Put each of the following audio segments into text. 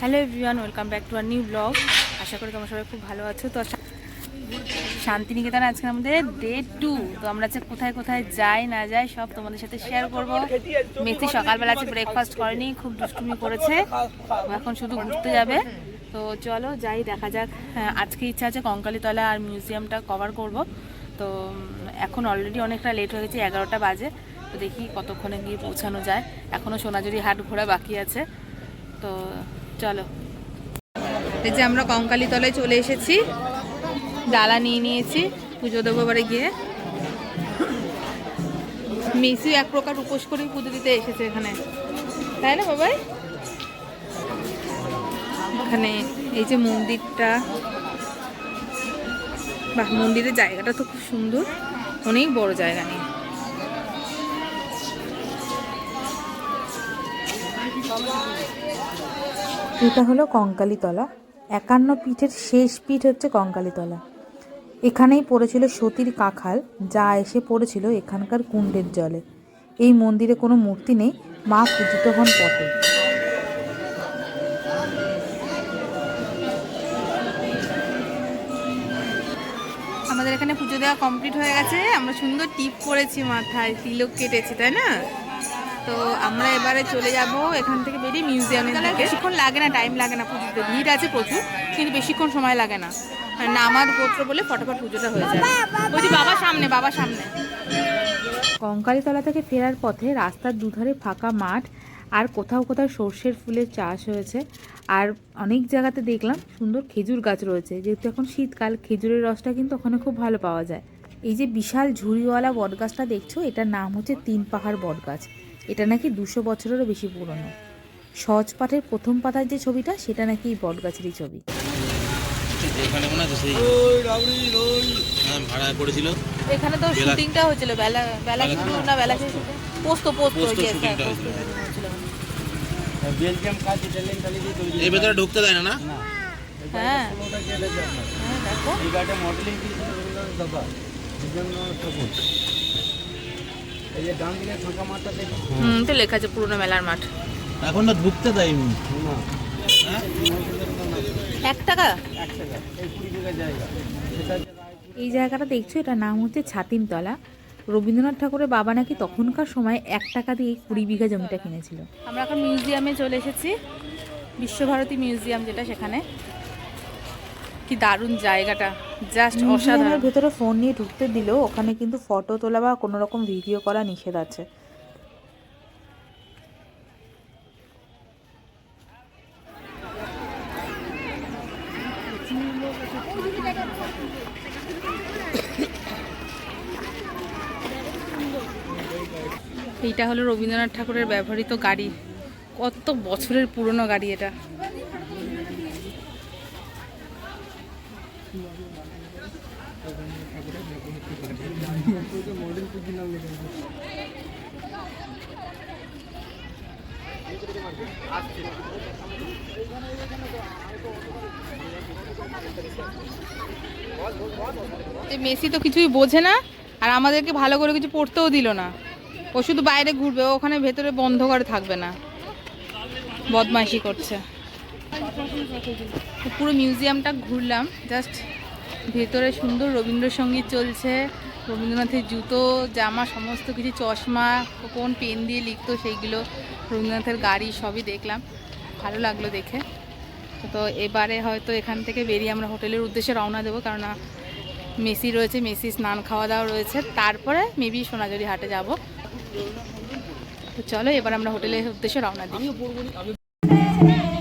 Hello everyone welcome back to our new blog. আশা করি তোমরা সবাই খুব ভালো আছো। তো শান্তিনিকেতন আজকে আমাদের ডে টু তো আমরা আজকে কোথায় কোথায় যাই না যাই সব তোমাদের সাথে শেয়ার করব। মেথি সকালবেলা আজকে ব্রেকফাস্ট করেনি খুব দুষ্টুমি করেছে। এখন শুধু ঘুরতে যাবে। তো চলো যাই দেখা যাক। হ্যাঁ, আজকে ইচ্ছা আছে কঙ্কালীতলা আর মিউজিয়ামটা কভার করব। তো এখন অলরেডি অনেকটা লেট হয়ে গেছে এগারোটা বাজে। তো দেখি কতক্ষণে গিয়ে পৌঁছানো যায়। এখনও সোনাঝুরি হাট ঘোরা বাকি আছে। তো চলো। এই যে আমরা কঙ্কালীতলায় চলে এসেছি। ডালা নিয়ে নিয়েছি, পুজো দেবো এবারে গিয়ে। মেসিও এক প্রকার উপোস করেই পুজো দিতে এসেছে এখানে। তাই না, বাবাই? এখানে এই যে মন্দিরটা। বাহ, মন্দিরের জায়গাটা তো খুব সুন্দর। অনেক বড় জায়গা নিয়ে। এটা হলো কঙ্কালীতলা। একান্ন পীঠের শেষ পীঠ হচ্ছে কঙ্কালীতলা। এখানেই পড়েছিল সতীর কাখাল, যা এসে পড়েছিল এখানকার কুণ্ডের জলে। এই মন্দিরে কোনো মূর্তি নেই, মা পূজিত হন পটে। আমাদের এখানে পুজো দেওয়া কমপ্লিট হয়ে গেছে। আমরা সুন্দর টিপ করেছি মাথায়, তিলক কেটেছি, তাই না? তো আমরা এবারে চলে যাব এখান থেকে বেরিয়ে মিউজিয়ামের দিকে। বেশিক্ষণ লাগে না টাইম লাগে না পুজোতে ভিড় আছে প্রচুর, কিন্তু বেশিক্ষণ সময় লাগে না। আর নামার গোত্র বলে ফটাফট পুজোটা হয়ে যায়। বলছি, বাবা সামনে বাবা সামনে। কঙ্কালীতলা থেকে ফেরার পথে রাস্তার দুধারে ফাঁকা মাঠ আর কোথাও কোথাও সর্ষের ফুলের চাষ হয়েছে। আর অনেক জায়গাতে দেখলাম সুন্দর খেজুর গাছ রয়েছে। যেহেতু এখন শীতকাল, খেজুরের রসটা কিন্তু ওখানে খুব ভালো পাওয়া যায়। এই যে বিশাল ঝুড়িওয়ালা বটগাছটা দেখছ, এটার নাম হচ্ছে তিন পাহাড় বটগাছ। এটা নাকি দুশো বছরেরও বেশি পুরনো। সহজ পাঠের প্রথম পাতার যে ছবিটা সেটা নাকি এই বটগাছেরই ছবি। এখানে হ্যাঁ, ভাড়া পড়েছিল। এখানে তো শুটিংটা হয়েছিল বেলা বেলা বেলা- শুরু না বেলা শেষ পোস্ত পোস্ত হ্যাঁ, শুটিংটা পোস্ত হয়েছিল। শুটিং হয়েছিল। বেলজিয়াম কাজ ইটালিয়ান কালি দিয়ে তৈরি। এর ভেতরে ঢুকতে দেয় না হ্যাঁ। হ্যাঁ, দেখো। এই গাড়িটা মডেলিং ঠাকুর হুম তো লেখা আছে পুরনো মেলার মাঠ। এখন না ঢুকতে দেয়নি। হ্যাঁ? এক টাকা? এই জায়গাটা দেখছ? এটার নাম হচ্ছে ছাতিমতলা রবীন্দ্রনাথ ঠাকুরের বাবা নাকি তখনকার সময় এক টাকা দিয়ে কুড়ি বিঘা জমিটা কিনেছিল। আমরা এখন মিউজিয়ামে চলে এসেছি বিশ্বভারতী মিউজিয়াম যেটা সেখানে। কি দারুণ জায়গাটা। জাস্ট অসাধারণ। ভেতরে ফোন নিয়ে ঢুকতে দিলেও ওখানে কিন্তু ফটো তোলা বা কোনো রকম ভিডিও করা নিষেধ আছে। এইটা হলো রবীন্দ্রনাথ ঠাকুরের ব্যবহৃত গাড়ি। কত বছরের পুরনো গাড়ি এটা। মেসি তো কিছুই বোঝে না, আর আমাদেরকে ভালো করে কিছু পড়তেও দিল না। ও শুধু বাইরে ঘুরবে ওখানে ভেতরে বন্ধ করে থাকবে না। বদমাইশি করছে। পুরো মিউজিয়ামটা ঘুরলাম। জাস্ট ভেতরে সুন্দর রবীন্দ্রসঙ্গীত চলছে, রবীন্দ্রনাথের জুতো, জামা, সমস্ত কিছু, চশমা কোন পেন দিয়ে লিখতো সেইগুলো, রবীন্দ্রনাথের গাড়ি সবই দেখলাম। ভালো লাগল দেখে। তো এবারে হয়তো এখান থেকে বেরিয়ে আমরা হোটেলের উদ্দেশ্যে রওনা দেবো, কারণ মেসি রয়েছে, মেসি স্নান খাওয়া দাওয়া রয়েছে। তারপরে মেবি সোনাঝুরি হাটে যাব। তো চলো এবার আমরা হোটেলের উদ্দেশ্যে রওনা দিই।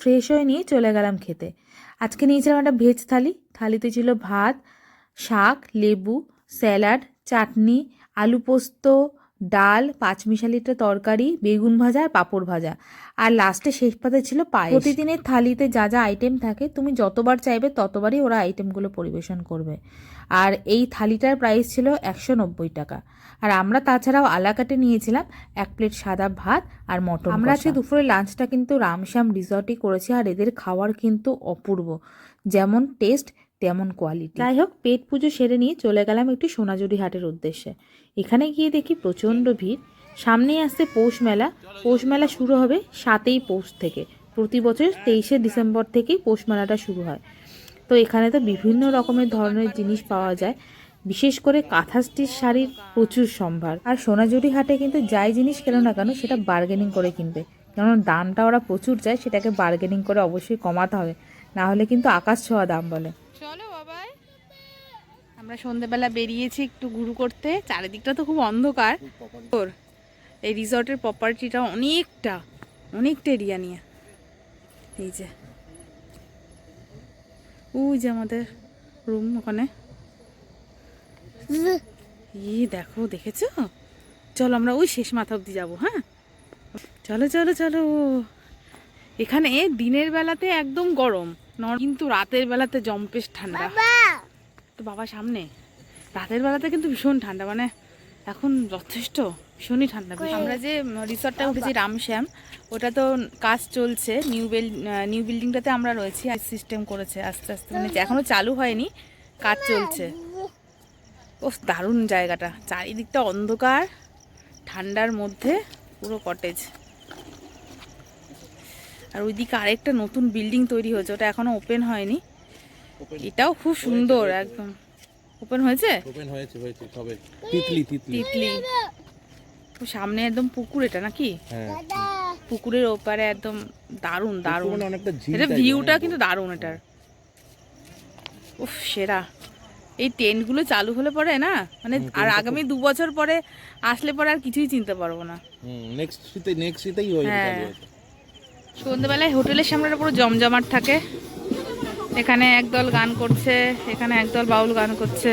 ফ্রেশ হয়ে নিয়ে চলে গেলাম খেতে। আজকে নিয়েছিলাম একটা ভেজ থালি। থালিতে ছিল ভাত, শাক, লেবু, স্যালাড, চাটনি, আলু পোস্ত ডাল পাঁচমিশালিটা তরকারি, বেগুন ভাজা আর পাঁপড় ভাজা। আর লাস্টে শেষ পাতে ছিল পায়েস। প্রতিদিনের থালিতে যা যা আইটেম থাকে, তুমি যতবার চাইবে ততবারই ওরা আইটেমগুলো পরিবেশন করবে। আর এই থালিটার প্রাইস ছিল একশো নব্বই টাকা। আর আমরা তাছাড়াও আলাকাটে নিয়েছিলাম এক প্লেট সাদা ভাত আর মটন আমরা আজকে দুপুরে লাঞ্চটা কিন্তু রামশ্যাম রিসর্টই করেছি আর এদের খাওয়ার কিন্তু অপূর্ব। যেমন টেস্ট তেমন কোয়ালিটি যাই হোক, পেট পুজো সেরে নিয়ে চলে গেলাম একটু সোনাঝুরি হাটের উদ্দেশ্যে। এখানে গিয়ে দেখি প্রচণ্ড ভিড়। সামনেই আসছে পৌষ মেলা। পৌষ মেলা শুরু হবে সাতই পৌষ থেকে। প্রতি বছর তেইশে ডিসেম্বর থেকেই পৌষ মেলাটা শুরু হয়। তো এখানে তো বিভিন্ন রকমের ধরনের জিনিস পাওয়া যায়। বিশেষ করে কাঁথা স্টিচ শাড়ির প্রচুর সম্ভার। আর সোনাঝুরি হাটে কিন্তু যাই জিনিস কেন না কেন সেটা বার্গেনিং করে কিনবে। কেননা দামটা ওরা প্রচুর চায়, সেটাকে বার্গেনিং করে অবশ্যই কমাতে হবে। না হলে কিন্তু আকাশ ছোঁয়া দাম বলে। আমরা সন্ধেবেলা বেরিয়েছি একটু ঘুরু করতে। চারিদিকটা তো খুব অন্ধকার। ওর এই রিসর্টের প্রপার্টিটা অনেকটা অনেকটা এরিয়া নিয়ে। এই যে। ওই যে আমাদের রুম ওখানে। ই দেখো, দেখেছ? চলো আমরা ওই শেষ মাথা অব্দি যাব হ্যাঁ? চলো চলো চলো। এখানে দিনের বেলাতে একদম গরম। কিন্তু রাতের বেলাতে জম্পেশ ঠান্ডা। তো বাবা সামনে। রাতের বেলাতে কিন্তু ভীষণ ঠান্ডা মানে এখন যথেষ্ট ভীষণই ঠান্ডা আমরা যে রিসর্টটা উঠেছি রামশ্যাম ওটা তো কাজ চলছে নিউ বিল নিউ বিল্ডিংটাতে আমরা রয়েছি আর সিস্টেম করেছে আস্তে আস্তে মানে এখনও চালু হয়নি কাজ চলছে। ও দারুণ জায়গাটা চারিদিকটা অন্ধকার ঠান্ডার মধ্যে পুরো কটেজ আর ওইদিকে আরেকটা নতুন বিল্ডিং তৈরি হয়েছে ওটা এখনও ওপেন হয়নি। এটাও খুব সুন্দর একদম। ওপেন হয়েছে? ওপেন হয়েছে হয়েছে তবে তিতলি তিতলি। তিতলি। ও সামনে একদম পুকুর এটা নাকি? হ্যাঁ। পুকুরের ওপারে একদম দারুণ দারুণ। পুরো অনেকটা এটা ভিউটা। কিন্তু দারুণ এটার। উফ সেরা। এই টেন্টগুলো চালু হলে পরে না? মানে আর আগামী দু বছর পরে আসলে পরে আর কিছুই চিনতে পারব না। হুম নেক্সট শীতে নেক্সট শীতেই হয়ে যাবে হ্যাঁ। সন্ধ্যেবেলায় হোটেলের সামনে পুরো জমজমাট থাকে। এখানে একদল গান করছে এখানে একদল বাউল গান করছে।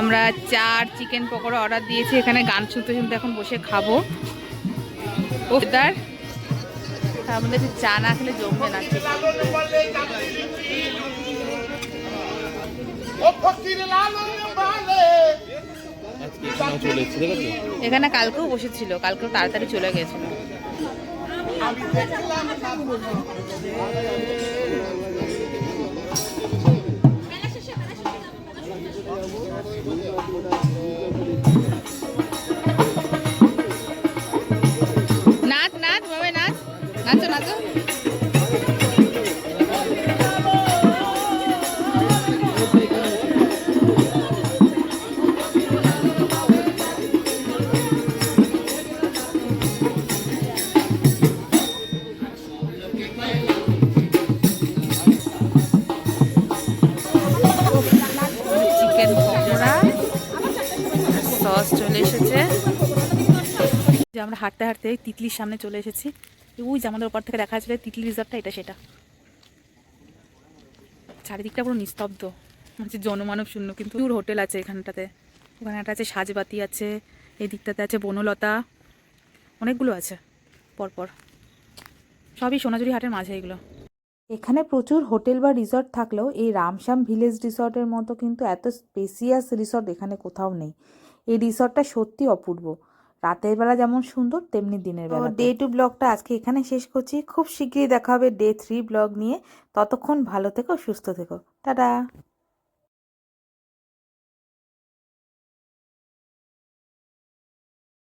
আমরা চার চিকেন পকোড়া অর্ডার দিয়েছি এখানে গান শুনতে শুনতে এখন বসে খাব। ওদার আমাদের চা না খেলে জমবে না। এখানে কালকেও বসেছিল কালকেও তাড়াতাড়ি চলে গেছিল। नाच नाच बाबा नाच नाचो नाचो Thank you. আমরা হাঁটতে হাঁটতে তিতলির সামনে চলে এসেছি। ওই যে আমাদের ওপর থেকে দেখা যাচ্ছে তিতলি রিসর্টটা এটা সেটা। চারিদিকটা পুরো নিস্তব্ধ। হচ্ছে জনমানব শূন্য, কিন্তু দূর হোটেল আছে এখানটাতে। ওখানে একটা আছে সাজবাতি আছে এই দিকটাতে আছে বনলতা। অনেকগুলো আছে, পরপর। সবই সোনাঝুরি হাটের মাঝে এগুলো। এখানে প্রচুর হোটেল বা রিসর্ট থাকলেও এই রামশ্যাম ভিলেজ রিসর্টের মতো কিন্তু এত স্পেসিয়াস রিসর্ট এখানে কোথাও নেই। এই রিসর্টটা সত্যি অপূর্ব। রাতের বেলা যেমন সুন্দর তেমনি দিনের বেলা ডে টু ব্লগটা আজকে এখানে শেষ করছি। খুব শীঘ্রই দেখা হবে ডে থ্রি ব্লগ নিয়ে। ততক্ষণ ভালো থেকো সুস্থ থেকো। টাটা।